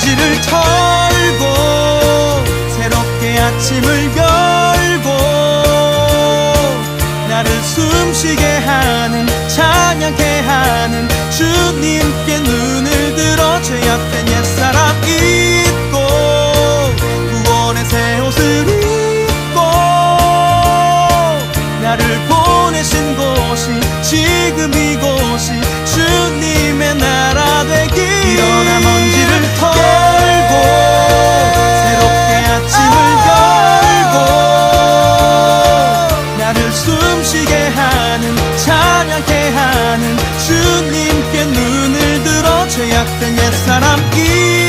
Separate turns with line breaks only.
먼지를 털고 새롭게 아침을 열고 나를 숨쉬게 하는 찬양케 하는 주님께 눈을 들어 죄 앞에 옛사람 잊고 구원의 새 옷을 입고 나를 보내신 곳이 지금 이곳이 주님 등의 사람이